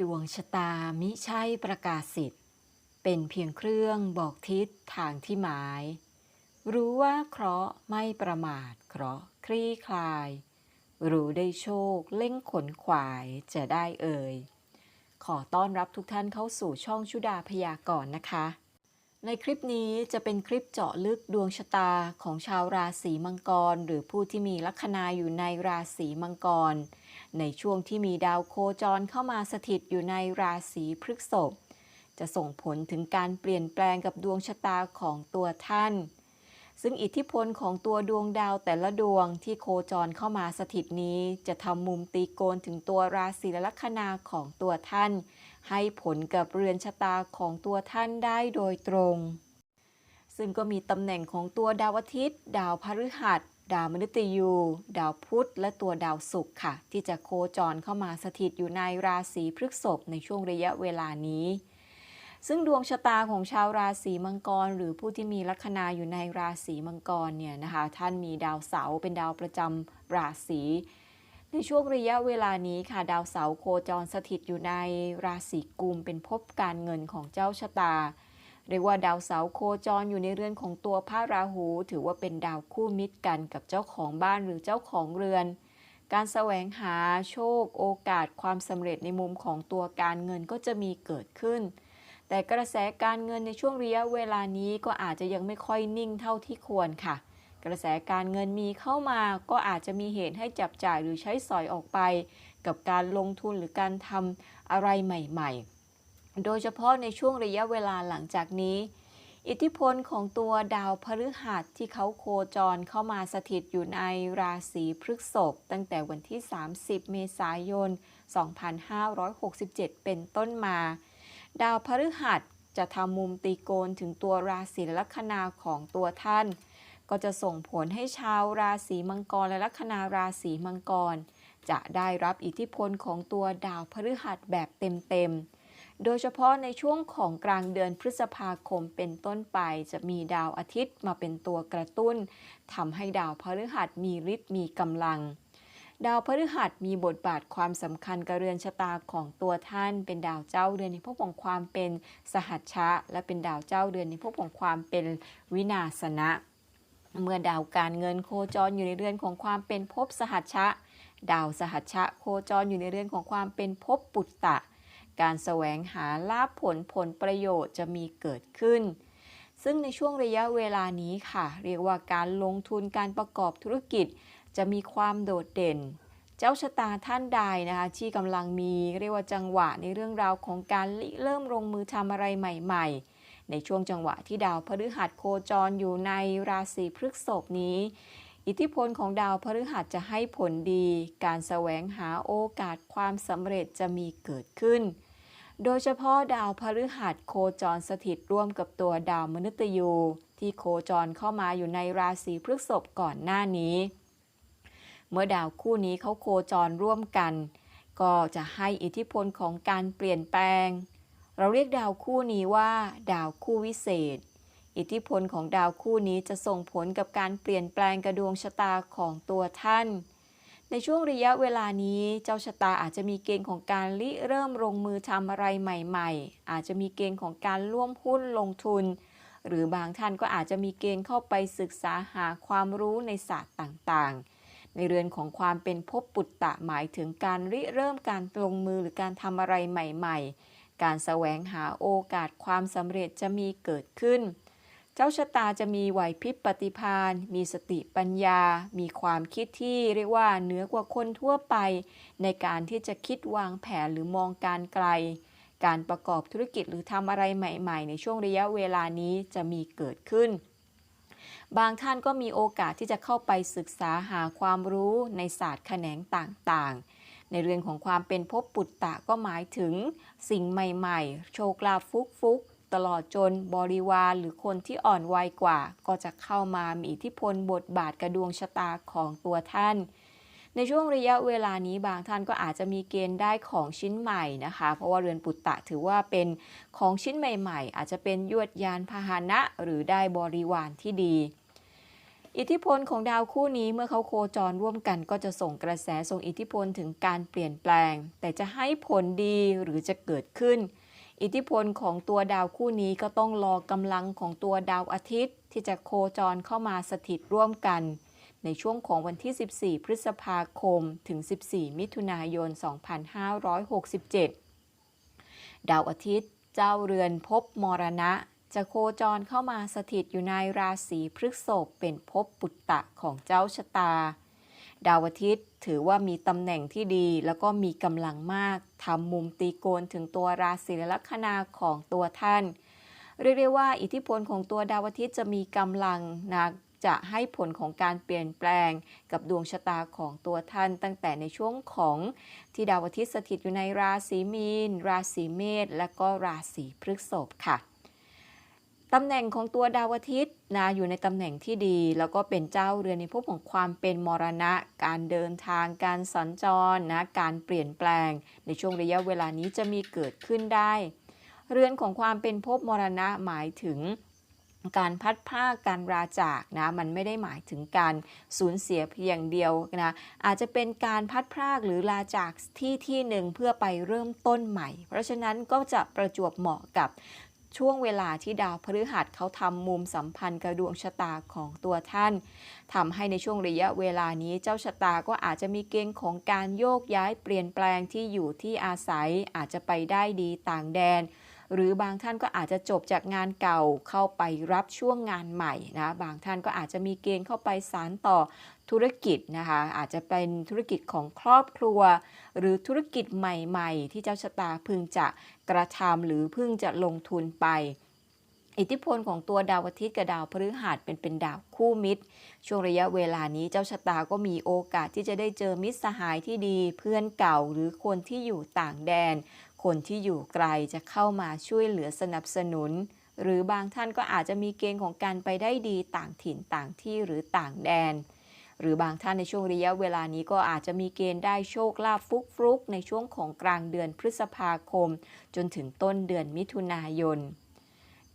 ดวงชะตามิใช่ประกาศสิทธิ์ เป็นเพียงเครื่องบอกทิศทางที่หมาย รู้ว่าเคราะห์ไม่ประมาทเคราะห์คลี่คลาย รู้ได้โชคเล่งขนขวายจะได้เอ่ย ขอต้อนรับทุกท่านเข้าสู่ช่องชุดาพยากรณ์นะคะ ในคลิปนี้จะเป็นคลิปเจาะลึกดวงชะตาของชาวราศีมังกร หรือผู้ที่มีลัคนาอยู่ในราศีมังกร ในช่วงที่มีดาวโคจรเข้ามาสถิตอยู่ในราศีพฤษภจะส่งผลถึงการเปลี่ยนแปลงกับดวงชะตาของตัวท่าน ซึ่งอิทธิพลของตัวดวงดาวแต่ละดวงที่โคจรเข้ามาสถิตนี้ จะทำมุมตีโกนถึงตัวราศีและลัคนาของตัวท่าน ให้ผลกับเรือนชะตาของตัวท่านได้โดยตรง ซึ่งก็มีตำแหน่งของตัวดาวอาทิตย์ ดาวพฤหัส ดาวมฤตยู ดาวพุธ และตัวดาวศุกร์ค่ะ ที่จะโคจรเข้ามาสถิตอยู่ในราศีพฤษภในช่วงระยะเวลานี้ ซึ่งดวงชะตาของชาวราศีมังกร หรือผู้ที่มีลัคนาอยู่ในราศีมังกรเนี่ยนะคะ ท่านมีดาวเสาร์เป็นดาวประจำราศีในช่วงระยะเวลานี้ค่ะ ดาวเสาร์โคจรสถิตอยู่ในราศีกุมเป็นภพการเงินของเจ้าชะตา เรียกว่าดาวเสาโคจรอยู่ในเรือนของตัวพระราหู ถือว่าเป็นดาวคู่มิตรกันกับเจ้าของบ้านหรือเจ้าของเรือน การแสวงหาโชค โอกาสความสำเร็จในมุมของตัวการเงินก็จะมีเกิดขึ้น แต่กระแสการเงินในช่วงระยะเวลานี้ก็อาจจะยังไม่ค่อยนิ่งเท่าที่ควรค่ะ กระแสการเงินมีเข้ามาก็อาจจะมีเหตุให้จับจ่ายหรือใช้สอยออกไป กับการลงทุนหรือการทำอะไรใหม่ ๆ โดยเฉพาะในช่วงระยะเวลาหลังจากนี้ อิทธิพลของตัวดาวพฤหัสที่เขาโคจรเข้ามาสถิตอยู่ในราศีพฤษภตั้งแต่วันที่ 30 เมษายน 2567 เป็นต้นมา ดาวพฤหัสจะทำมุมตีโกนถึงตัวราศีละลัคนาของตัวท่าน ก็จะส่งผลให้ชาวราศีมังกรและลัคนาราศีมังกร จะได้รับอิทธิพลของตัวดาวพฤหัสแบบเต็มๆ โดยเฉพาะในช่วงของกลางเดือนพฤษภาคมเป็นต้นไปจะมีดาวอาทิตย์มาเป็นตัวกระตุ้นทำให้ดาวพฤหัสมีฤทธิ์มีกำลัง ดาวพฤหัสมีบทบาทความสำคัญกับเรือนชะตาของตัวท่าน เป็นดาวเจ้าเรือนในภพของความเป็นสหัชชะ และเป็นดาวเจ้าเรือนในภพของความเป็นวินาศนะ เมื่อดาวการเงินโคจรอยู่ในเรือนของความเป็นภพสหัชชะ ดาวสหัชชะโคจรอยู่ในเรือนของความเป็นภพปุตตะ การแสวงหาลาภผลผลประโยชน์จะมีเกิดขึ้น ซึ่งในช่วงระยะเวลานี้ค่ะ เรียกว่าการลงทุนการประกอบธุรกิจจะมีความโดดเด่น เจ้าชะตาท่านใดนะคะที่กำลังมีเรียกว่าจังหวะในเรื่องราวของการเริ่มลงมือทำอะไรใหม่ ๆ ในช่วงจังหวะที่ดาวพฤหัสโคจรอยู่ในราศีพฤษภนี้ อิทธิพลของดาวพฤหัสจะให้ผลดี การแสวงหาโอกาสความสำเร็จจะมีเกิดขึ้น โดยเฉพาะดาวพฤหัสโคจรสถิตร่วมกับตัวดาวมฤตยู ที่โคจรเข้ามาอยู่ในราศีพฤษภก่อนหน้านี้ เมื่อดาวคู่นี้เขาโคจรร่วมกัน ก็จะให้อิทธิพลของการเปลี่ยนแปลง เราเรียกดาวคู่นี้ว่า ดาวคู่วิเศษ อิทธิพลของดาวคู่นี้จะส่งผลกับการเปลี่ยนแปลงกระดวงชะตาของตัวท่าน ในช่วงระยะเวลานี้เจ้าชะตาอาจจะมีเกณฑ์ของการริเริ่มลงมือทำอะไรใหม่ๆ อาจจะมีเกณฑ์ของการร่วมหุ้นลงทุน หรือบางท่านก็อาจจะมีเกณฑ์เข้าไปศึกษาหาความรู้ในศาสตร์ต่างๆ ในเรือนของความเป็นภพปุตตะหมายถึงการริเริ่มการลงมือหรือการทำอะไรใหม่ ๆ การแสวงหาโอกาสความสำเร็จจะมีเกิดขึ้น เจ้าชะตาจะมีไหวพริบปฏิภาณมีสติปัญญา มีความคิดที่เรียกว่าเหนือกว่าคนทั่วไป ในการที่จะคิดวางแผนหรือมองการไกล การประกอบธุรกิจหรือทำอะไรใหม่ ๆ ในช่วงระยะเวลานี้จะมีเกิดขึ้น บางท่านก็มีโอกาสที่จะเข้าไปศึกษาหาความรู้ในศาสตร์แขนงต่างๆในเรื่องของความเป็นภพปุตตะก็หมายถึงสิ่งใหม่ ๆ โชคลาภฟุกๆ ตลอดจนบริวารหรือคนที่อ่อนวัยกว่า ก็จะเข้ามามีอิทธิพลบทบาทกระดวงชะตาของตัวท่าน ในช่วงระยะเวลานี้บางท่านก็อาจจะมีเกณฑ์ได้ของชิ้นใหม่นะคะ เพราะว่าเรือนปุตตะถือว่าเป็นของชิ้นใหม่ ๆ อาจจะเป็นยวดยานพาหนะ หรือได้บริวารที่ดีอิทธิพลของดาวคู่นี้เมื่อเขาโคจรร่วมกันก็จะส่งกระแสส่งอิทธิพลถึงการเปลี่ยนแปลง แต่จะให้ผลดีหรือจะเกิดขึ้น อิทธิพลของตัวดาวคู่นี้ก็ต้องรอกำลังของตัวดาวอาทิตย์ ที่จะโคจรเข้ามาสถิตร่วมกัน ในช่วงของวันที่ 14 พฤษภาคม ถึง 14 มิถุนายน 2567 ดาวอาทิตย์เจ้าเรือนภพมรณะ จะโคจรเข้ามาสถิตอยู่ในราศีพฤษภเป็นภพปุตตะของเจ้าชะตา ดาวอาทิตย์ถือว่ามีตำแหน่งที่ดี แล้วก็มีกำลังมากทำมุมตีโกนถึงตัวราศีลัคนาของตัวท่าน เรียกได้ว่าอิทธิพลของตัวดาวอาทิตย์จะมีกำลังนะจะให้ผลของการเปลี่ยนแปลงกับดวงชะตาของตัวท่าน ตั้งแต่ในช่วงของที่ดาวอาทิตย์สถิตอยู่ในราศีมีน ราศีเมษและก็ราศีพฤษภค่ะ ตำแหน่งของตัวดาวอาทิตย์นะอยู่ในตำแหน่งที่ดี แล้วก็เป็นเจ้าเรือนในภพของความเป็นมรณะ การเดินทาง การสัญจรนะการเปลี่ยนแปลง ในช่วงระยะเวลานี้จะมีเกิดขึ้นได้ เรือนของความเป็นภพมรณะหมายถึงการพัดพรากการราจากนะมันไม่ได้หมายถึงการสูญเสียเพียงเดียวนะอาจจะเป็นการพัดพรากหรือลาจากที่ที่หนึ่งเพื่อไปเริ่มต้นใหม่ เพราะฉะนั้นก็จะประจวบเหมาะกับ ช่วงเวลาที่ดาวพฤหัสเขาทำมุมสัมพันธ์กับดวงชะตาของตัวท่านทำให้ในช่วงระยะเวลานี้เจ้าชะตาก็อาจจะมีเกณฑ์ของการโยกย้ายเปลี่ยนแปลงที่อยู่ที่อาศัยอาจจะไปได้ดีต่างแดน หรือบางท่านก็อาจจะจบจากงานเก่าเข้าไปรับช่วงงานใหม่นะบางท่านก็อาจจะมีเกณฑ์เข้าไปสารต่อ ธุรกิจนะคะอาจจะเป็นธุรกิจของครอบครัว หรือธุรกิจใหม่ๆ ที่เจ้าชะตาพึงจะกระทำหรือพึงจะลงทุนไป อิทธิพลของตัวดาวอาทิตย์กับดาวพฤหัสเป็นเป็นดาวคู่มิตร ช่วงระยะเวลานี้เจ้าชะตาก็มีโอกาสที่จะได้เจอมิตรสหายที่ดี เพื่อนเก่าหรือคนที่อยู่ต่างแดน คนที่อยู่ไกลจะเข้ามาช่วยเหลือสนับสนุนหรือบางท่านก็อาจจะมีเกณฑ์ของการไปได้ดีต่างถิ่นต่างที่หรือต่างแดน หรือบางท่านในช่วงระยะเวลานี้ก็อาจจะมีเกณฑ์ได้โชคลาภฟุกฟุกๆ ในช่วงของกลางเดือนพฤษภาคม จนถึงต้นเดือนมิถุนายน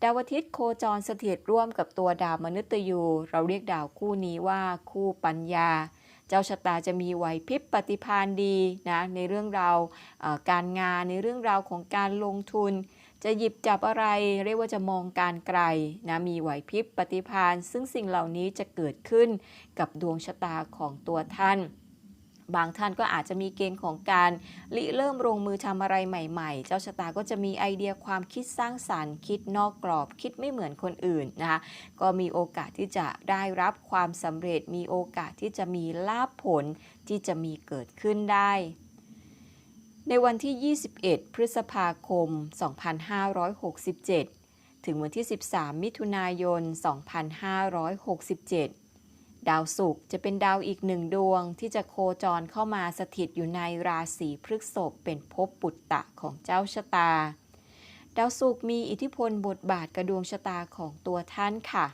ดาวอาทิตย์โคจรสถิตร่วมกับตัวดาวมนุษย์ยูเราเรียกดาวคู่นี้ว่าคู่ปัญญา เจ้าชะตาจะมีไหวพริบปฏิภาณดีนะในเรื่องราวการงานในเรื่องราวของการลงทุน จะหยิบจับอะไรเรียกว่าจะมองการไกลนะมีไหวพริบปฏิภาณซึ่งสิ่งเหล่านี้จะเกิดขึ้นกับดวงชะตาของตัวท่าน บางท่านก็อาจจะมีเกณฑ์ของการริเริ่มลงมือทำอะไรใหม่ๆ เจ้าชะตาก็จะมีไอเดียความคิดสร้างสารรค์ คิดนอกกรอบคิดไม่เหมือนคนอื่นนะคะก็มีโอกาสที่จะได้รับความสำเร็จมีโอกาสที่จะมีลาภผลที่จะมีเกิดขึ้นได้ ในวันที่ 21 พฤษภาคม 2567 ถึงวันที่ 13 มิถุนายน 2567 ดาวศุกร์จะเป็นดาวอีกหนึ่งดวงที่จะโคจรเข้ามาสถิตอยู่ในราศีพฤษภเป็นภพปุตตะของเจ้าชะตา ดาวศุกร์มีอิทธิพลบทบาทกระดวงชะตาของตัวท่านค่ะ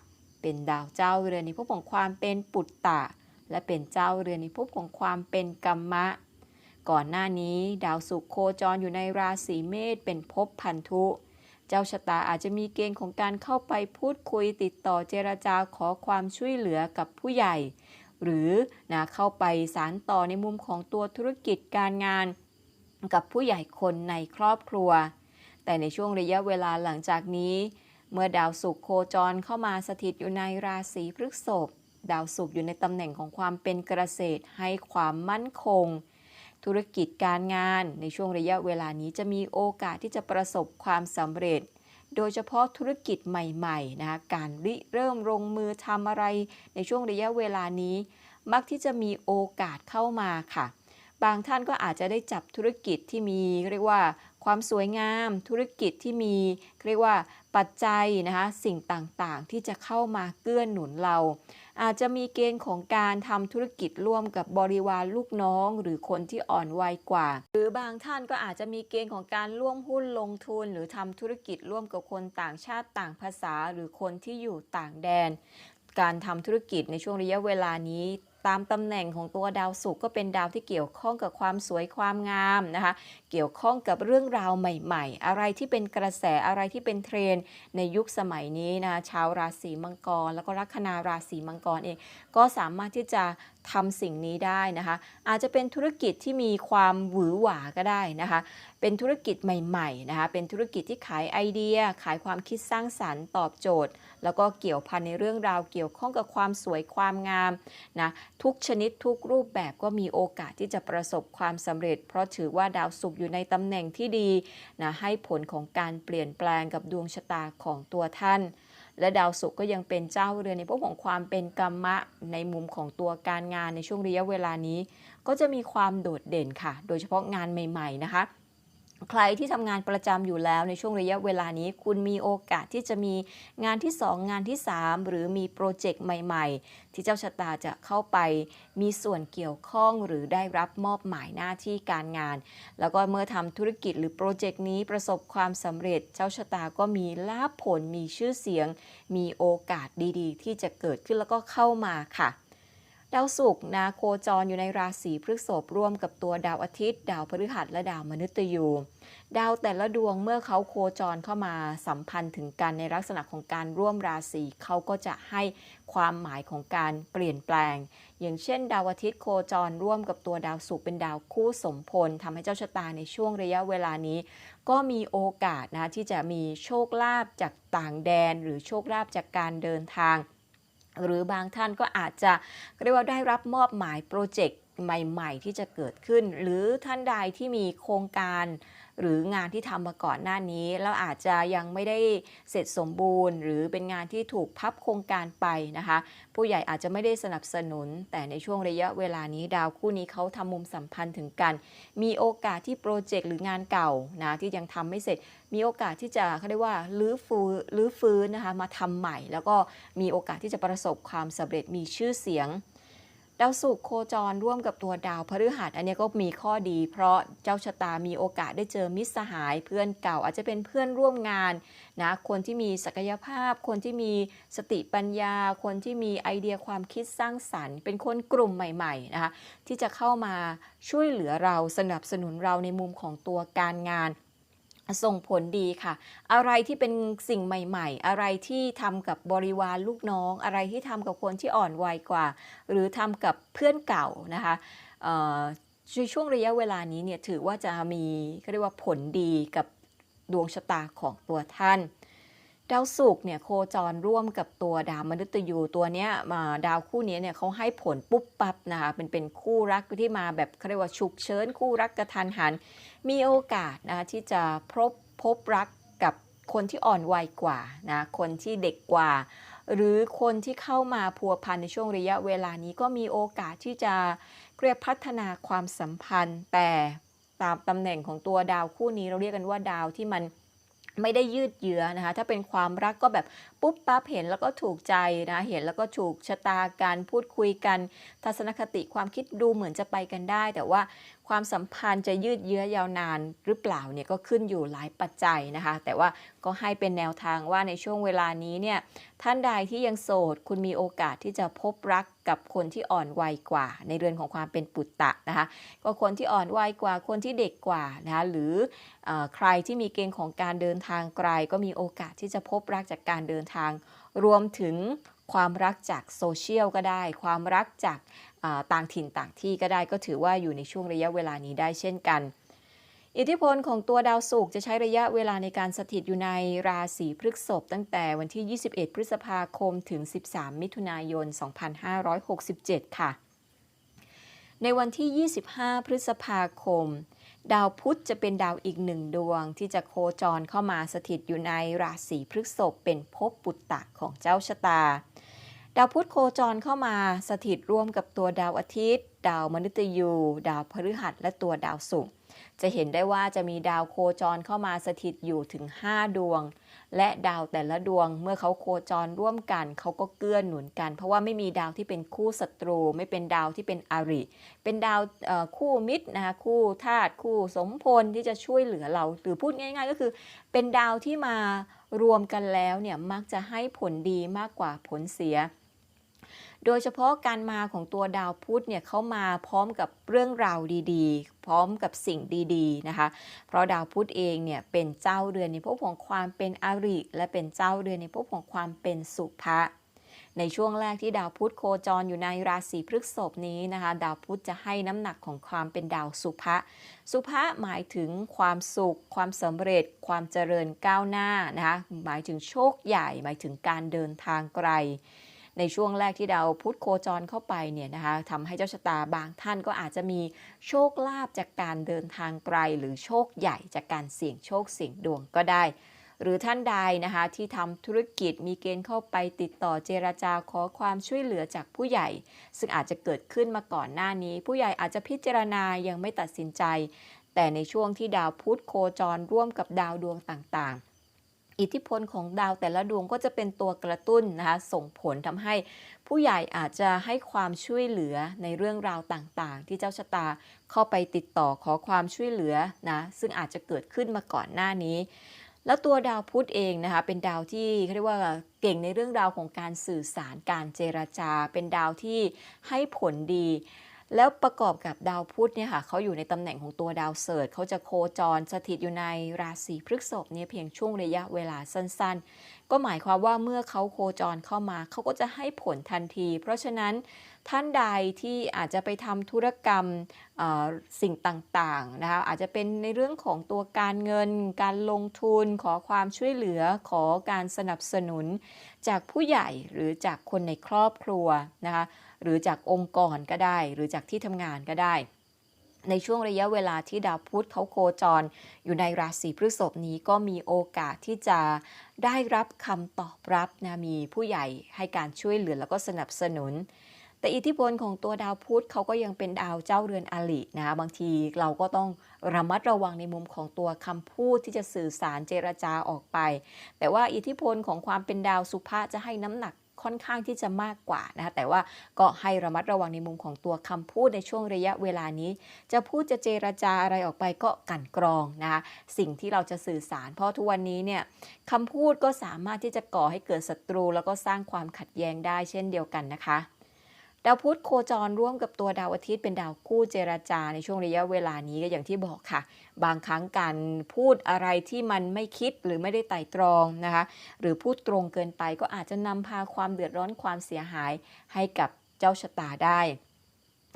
เป็นดาวเจ้าเรือนในภพของความเป็นปุตตะ และเป็นเจ้าเรือนในภพของความเป็นกัมมะ ก่อนหน้านี้ดาวศุกร์โคจรอยู่ในราศีเมษเป็นภพพันธุ เจ้าชะตาอาจจะมีเกณฑ์ของการเข้าไปพูดคุยติดต่อเจรจาขอความช่วยเหลือกับผู้ใหญ่ หรือนะเข้าไปสารต่อในมุมของตัวธุรกิจการงาน กับผู้ใหญ่คนในครอบครัว แต่ในช่วงระยะเวลาหลังจากนี้ เมื่อดาวศุกร์โคจรเข้ามาสถิตอยู่ในราศีพฤษภดาวศุกร์อยู่ในตำแหน่งของความเป็นเกษตรให้ความมั่นคง ธุรกิจการงานในช่วงระยะเวลานี้จะมีโอกาสที่จะประสบความสำเร็จ โดยเฉพาะธุรกิจใหม่ๆนะคะการริเริ่มลงมือทำอะไรในช่วงระยะเวลานี้ มักที่จะมีโอกาสเข้ามาค่ะ บางท่านก็อาจจะได้จับธุรกิจที่มีเรียกว่าความสวยงาม ธุรกิจที่มีเรียกว่าปัจจัยนะคะสิ่งต่างๆ ที่จะเข้ามาเกื้อหนุนเรา อาจจะมีเกณฑ์ของการทำธุรกิจร่วมกับบริวารลูกน้อง หรือคนที่อ่อนวัยกว่า หรือบางท่านก็อาจจะมีเกณฑ์ของการร่วมหุ้นลงทุน หรือทำธุรกิจร่วมกับคนต่างชาติต่างภาษา หรือคนที่อยู่ต่างแดน การทำธุรกิจในช่วงระยะเวลานี้ ตามตำแหน่งของตัวดาวศุกร์ก็เป็นดาวที่เกี่ยวข้องกับความสวยความงามนะคะ เกี่ยวข้องกับเรื่องราวใหม่ ๆ อะไรที่เป็นกระแสอะไรที่เป็นเทรนด์ในยุคสมัยนี้นะคะชาวราศีมังกร แล้วก็ลัคนาราศีมังกรเองก็สามารถที่จะ ทำสิ่งนี้ได้นะคะ อาจจะเป็นธุรกิจที่มีความหวือหวาก็ได้นะคะ เป็นธุรกิจใหม่ๆนะคะเป็นธุรกิจที่ขายไอเดีย ขายความคิดสร้างสรรค์ตอบโจทย์ แล้วก็เกี่ยวพันในเรื่องราวเกี่ยวข้องกับความสวยความงามนะทุกชนิดทุกรูปแบบก็มีโอกาสที่จะประสบความสำเร็จ เพราะถือว่าดาวศุกร์อยู่ในตำแหน่งที่ดีนะให้ผลของการเปลี่ยนแปลงกับดวงชะตาของตัวท่าน และดาวศุกร์ก็ยังเป็นเจ้าเรือนในพวกของความเป็นกรรมะในมุมของตัวการงานในช่วงระยะเวลานี้ ก็จะมีความโดดเด่นค่ะ โดยเฉพาะงานใหม่ ๆ นะคะ ใครที่ทำงานประจำอยู่แล้วในช่วงระยะเวลานี้ คุณมีโอกาสที่จะมีงานที่ 2 งานที่ 3 หรือมีโปรเจกต์ใหม่ๆ ที่เจ้าชะตาจะเข้าไปมีส่วนเกี่ยวข้องหรือได้รับมอบหมายหน้าที่การงาน แล้วก็เมื่อทำธุรกิจหรือโปรเจกต์นี้ประสบความสำเร็จ เจ้าชะตาก็มีลาภผลมีชื่อเสียง มีโอกาสดีๆ ที่จะเกิดขึ้นแล้วก็เข้ามาค่ะ ดาวศุกร์นะโคจรอยู่ในราศีพฤษภร่วมกับตัวดาวอาทิตย์ ดาวพฤหัสและดาวมฤตยูดาวแต่ละดวงเมื่อเขาโคจรเข้ามาสัมพันธ์ถึงกันในลักษณะของการร่วมราศีเขาก็จะให้ความหมายของการเปลี่ยนแปลง อย่างเช่น ดาวอาทิตย์โคจรร่วมกับตัวดาวศุกร์เป็นดาวคู่สมพลทำให้เจ้าชะตาในช่วงระยะเวลานี้ ก็มีโอกาสนะที่จะมีโชคลาภจากต่างแดน หรือโชคลาภจากการเดินทาง หรือบางท่านก็อาจจะเรียกว่าได้รับมอบหมายโปรเจกต์ใหม่ ๆ ที่จะเกิดขึ้น หรือท่านใดที่มีโครงการ หรืองานที่ทำมาก่อนหน้านี้ แล้วอาจจะยังไม่ได้เสร็จสมบูรณ์ หรือเป็นงานที่ถูกพับโครงการไปนะคะ ผู้ใหญ่อาจจะไม่ได้สนับสนุน แต่ในช่วงระยะเวลานี้ดาวคู่นี้เขาทำมุมสัมพันธ์ถึงกัน มีโอกาสที่โปรเจกต์หรืองานเก่านะที่ยังทำไม่เสร็จ มีโอกาสที่จะเขาเรียกว่าลื้อฟื้นลื้อฟื้นนะคะมาทำใหม่ แล้วก็มีโอกาสที่จะประสบความสำเร็จมีชื่อเสียง ดาวศุกร์โคจรร่วมกับตัวดาวพฤหัสอันนี้ก็มีข้อดี เพราะเจ้าชะตามีโอกาสได้เจอมิตรสหายเพื่อนเก่าอาจจะเป็นเพื่อนร่วมงานนะคนที่มีศักยภาพ คนที่มีสติปัญญา คนที่มีไอเดียความคิดสร้างสรรค์ เป็นคนกลุ่มใหม่ๆนะคะที่จะเข้ามาช่วยเหลือเราสนับสนุนเราในมุมของตัวการงาน ส่งผลดีค่ะ อะไรที่เป็นสิ่งใหม่ ๆ อะไรที่ทำกับบริวารลูกน้อง อะไรที่ทำกับคนที่อ่อนวัยกว่า หรือทำกับเพื่อนเก่านะคะในช่วงระยะเวลานี้เนี่ยถือว่าจะมีเขาเรียกว่าผลดีกับดวงชะตาของตัวท่าน ดาวศุกร์เนี่ยโคจรร่วมกับตัวดาวมฤตยูตัวเนี้ยมาดาวคู่นี้เนี่ยเขาให้ผลปุ๊บปั๊บนะคะเป็นเป็นคู่รักที่มาแบบเขาเรียกว่าฉุกเฉินคู่รักกระทันหัน มีโอกาสนะที่จะพบพบรักกับคนที่อ่อนวัยกว่านะคนที่เด็กกว่า หรือคนที่เข้ามาพัวพันในช่วงระยะเวลานี้ก็มีโอกาสที่จะเรียกพัฒนาความสัมพันธ์ แต่ตามตำแหน่งของตัวดาวคู่นี้เราเรียกกันว่าดาวที่มัน ไม่ได้ยืดเยื้อนะคะ ถ้าเป็นความรักก็แบบ ปุ๊บปั๊บเห็นแล้วก็ถูกใจนะเห็นแล้วก็ถูกชะตาการพูดคุยกัน ทัศนคติความคิดดูเหมือนจะไปกันได้ แต่ว่าความสัมพันธ์จะยืดเยื้อยาวนานหรือเปล่าเนี่ยก็ขึ้นอยู่หลายปัจจัยนะคะ แต่ว่าก็ให้เป็นแนวทางว่าในช่วงเวลานี้เนี่ยท่านใดที่ยังโสด คุณมีโอกาสที่จะพบรักกับคนที่อ่อนวัยกว่า ในเรือนของความเป็นปุตตะนะคะก็คนที่อ่อนวัยกว่าคนที่เด็กกว่านะคะหรือเออใครที่มีเกณฑ์ของการเดินทางไกล ก็มีโอกาสที่จะพบรักจากการเดินทาง รวมถึงความรักจากโซเชียลก็ได้ ความรักจากต่างถิ่นต่างที่ก็ได้ก็ถือว่าอยู่ในช่วงระยะเวลานี้ได้เช่นกัน อิทธิพลของตัวดาวศุกร์จะใช้ระยะเวลาในการสถิตอยู่ในราศีพฤษภตั้งแต่วันที่ 21 พฤษภาคมถึง 13 มิถุนายน 2567 ค่ะ ในวันที่ 25 พฤษภาคม ดาวพุธจะเป็นดาวอีกหนึ่งดวง ที่จะโคจรเข้ามาสถิตอยู่ในราศีพฤษภเป็นภพปุตตะของเจ้าชะตา ดาวพุธโคจรเข้ามาสถิตร่วมกับตัวดาวอาทิตย์ ดาวมนุษยู ดาวพฤหัสและตัวดาวศุกร์จะเห็นได้ว่าจะมีดาวโคจรเข้ามาสถิตอยู่ถึง 5 ดวง และดาวแต่ละดวงเมื่อเขาโคจรร่วมกัน เขาก็เกื้อหนุนกัน เพราะว่าไม่มีดาวที่เป็นคู่ศัตรู ไม่เป็นดาวที่เป็นอริ เป็นดาวคู่มิตรนะคะคู่ธาตุคู่สมพลที่จะช่วยเหลือเราหรือพูดง่าย ๆ ก็คือ เป็นดาวที่มารวมกันแล้วเนี่ยมักจะให้ผลดีมากกว่าผลเสีย โดยเฉพาะการมาของตัวดาวพุธเนี่ยเขามาพร้อมกับเรื่องราวดีๆ พร้อมกับสิ่งดีๆนะคะ เพราะดาวพุธเองเนี่ยเป็นเจ้าเรือนในภพของความเป็นอริ และเป็นเจ้าเรือนในภพของความเป็นสุภะในช่วงแรกที่ดาวพุธโคจรอยู่ในราศีพฤษภนี้นะคะ ดาวพุธจะให้น้ำหนักของความเป็นดาวสุภะสุภะหมายถึงความสุข ความสำเร็จ ความเจริญก้าวหน้านะคะหมายถึงโชคใหญ่ หมายถึงการเดินทางไกล ในช่วงแรกที่ดาวพุธโคจรเข้าไปเนี่ยนะคะทำให้เจ้าชะตาบางท่านก็อาจจะมีโชคลาภจากการเดินทางไกล หรือโชคใหญ่จากการเสี่ยงโชคเสี่ยงดวงก็ได้ หรือท่านใดนะคะที่ทำธุรกิจมีเกณฑ์เข้าไปติดต่อเจรจาขอความช่วยเหลือจากผู้ใหญ่ ซึ่งอาจจะเกิดขึ้นมาก่อนหน้านี้ ผู้ใหญ่อาจจะพิจารณายังไม่ตัดสินใจ แต่ในช่วงที่ดาวพุธโคจรร่วมกับดาวดวงต่างๆ อิทธิพลของดาวแต่ละดวงก็จะเป็นตัวกระตุ้นนะคะส่งผลทำให้ผู้ใหญ่อาจจะให้ความช่วยเหลือในเรื่องราวต่างๆ ที่เจ้าชะตาเข้าไปติดต่อขอความช่วยเหลือนะซึ่งอาจจะเกิดขึ้นมาก่อนหน้านี้ แล้วตัวดาวพุธเองนะคะเป็นดาวที่เขาเรียกว่าเก่งในเรื่องราวของการสื่อสารการเจรจา เป็นดาวที่ให้ผลดี แล้วประกอบกับดาวพุธเนี่ยค่ะเขาอยู่ในตำแหน่งของตัวดาวเสิร์ชเขาจะโคจรสถิตอยู่ในราศีพฤษภเนี่ยเพียงช่วงระยะเวลาสั้นๆ ก็หมายความว่าเมื่อเขาโคจรเข้ามาเขาก็จะให้ผลทันที เพราะฉะนั้นท่านใดที่อาจจะไปทำธุรกรรมสิ่งต่างๆนะคะอาจจะเป็นในเรื่องของตัวการเงิน การลงทุน ขอความช่วยเหลือขอการสนับสนุน จากผู้ใหญ่หรือจากคนในครอบครัวนะคะ หรือจากองค์กรก็ได้ หรือจากที่ทำงานก็ได้ ในช่วงระยะเวลาที่ดาวพุธเขาโคจร อยู่ในราศีพฤษภนี้ก็มีโอกาสที่จะได้รับคำตอบรับนะมีผู้ใหญ่ให้การช่วยเหลือแล้วก็สนับสนุนแต่อิทธิพลของตัวดาวพุธเขาก็ยังเป็นดาวเจ้าเรือนอลินะบางทีเราก็ต้องระมัดระวังในมุมของตัวคำพูดที่จะสื่อสารเจรจาออกไป แต่ว่าอิทธิพลของความเป็นดาวสุภะจะให้น้ำหนัก ค่อนข้างที่จะมากกว่านะคะแต่ว่าก็ให้ระมัดระวังในมุมของตัวคำพูดในช่วงระยะเวลานี้ จะพูดจะเจรจาอะไรออกไปก็กันกรองนะคะสิ่งที่เราจะสื่อสาร เพราะทุกวันนี้เนี่ยคำพูดก็สามารถที่จะก่อให้เกิดศัตรู แล้วก็สร้างความขัดแย้งได้เช่นเดียวกันนะคะ ดาวพุธโคจรร่วมกับตัวดาวอาทิตย์เป็นดาวคู่เจรจาในช่วงระยะเวลานี้ก็อย่างที่บอกค่ะ บางครั้งการพูดอะไรที่มันไม่คิดหรือไม่ได้ไตร่ตรองนะคะ หรือพูดตรงเกินไปก็อาจจะนำพาความเดือดร้อนความเสียหายให้กับเจ้าชะตาได้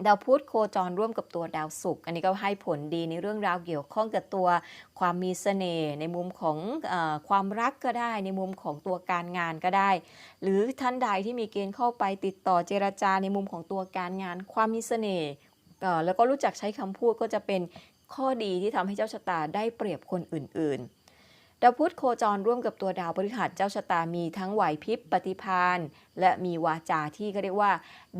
ดาวพุธโคจรร่วมกับตัวดาวศุกร์อันนี้ก็ให้ผลดีในเรื่องราวเกี่ยวข้องกับตัวความมีเสน่ห์ในมุมของอความรักก็ได้ ในมุมของตัวการงานก็ได้ หรือท่านใดที่มีเกณฑ์เข้าไปติดต่อเจรจาในมุมของตัวการงาน ความมีเสน่ห์แล้วก็รู้จักใช้คำพูดก็จะเป็นข้อดีที่ทำให้เจ้าชะตาได้เปรียบคนอื่นๆ ดาวพุธโคจรร่วมกับตัวดาวพฤหัสเจ้าชะตามีทั้งไหวพริบปฏิภาณและมีวาจาที่เขาเรียกว่า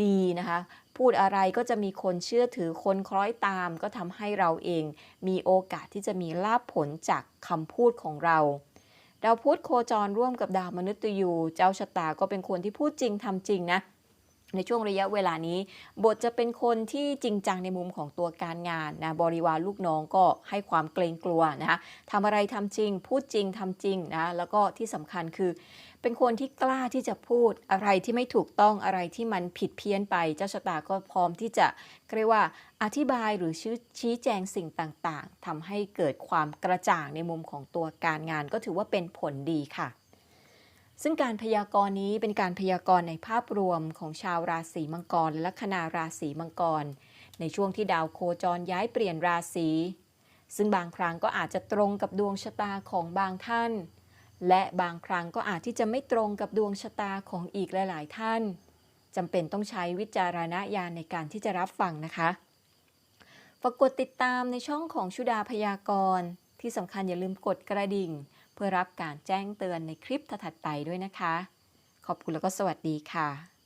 ดีนะคะ พูดอะไรก็จะมีคนเชื่อถือคนคล้อยตาม ก็ทำให้เราเอง มีโอกาสที่จะมีลาภผลจากคำพูดของเราดาวพุธโคจรร่วมกับดาวมนุษย์ยู เจ้าชะตาก็เป็นคนที่พูดจริงทำจริงนะ ในช่วงระยะเวลานี้ บทจะเป็นคนที่จริงจังในมุมของตัวการงานนะบริวารลูกน้องก็ให้ความเกรงกลัวนะคะทำอะไรทำจริง พูดจริงทำจริงนะแล้วก็ที่สำคัญคือ เป็นคนที่กล้าที่จะพูดอะไรที่ไม่ถูกต้องอะไรที่มันผิดเพี้ยนไป เจ้าชะตาก็พร้อมที่จะเรียกว่าอธิบายหรือชี้ชี้แจงสิ่งต่างๆทำให้เกิดความกระจ่างในมุมของตัวการงาน ก็ถือว่าเป็นผลดีค่ะ ซึ่งการพยากรณ์นี้เป็นการพยากรณ์ในภาพรวมของชาวราศีมังกร และลัคนาราศีมังกร ในช่วงที่ดาวโคจรย้ายเปลี่ยนราศี ซึ่งบางครั้งก็อาจจะตรงกับดวงชะตาของบางท่าน และบางครั้งก็อาจที่จะไม่ตรงกับดวงชะตาของอีกหลาย ๆ ท่านจำเป็นต้องใช้วิจารณญาณในการที่จะรับฟังนะคะฝากกดติดตามในช่องของชุดาพยากรณ์ที่สำคัญอย่าลืมกดกระดิ่ง เพื่อรับการแจ้งเตือนในคลิปถัดไปด้วยนะคะ ขอบคุณแล้วก็สวัสดีค่ะ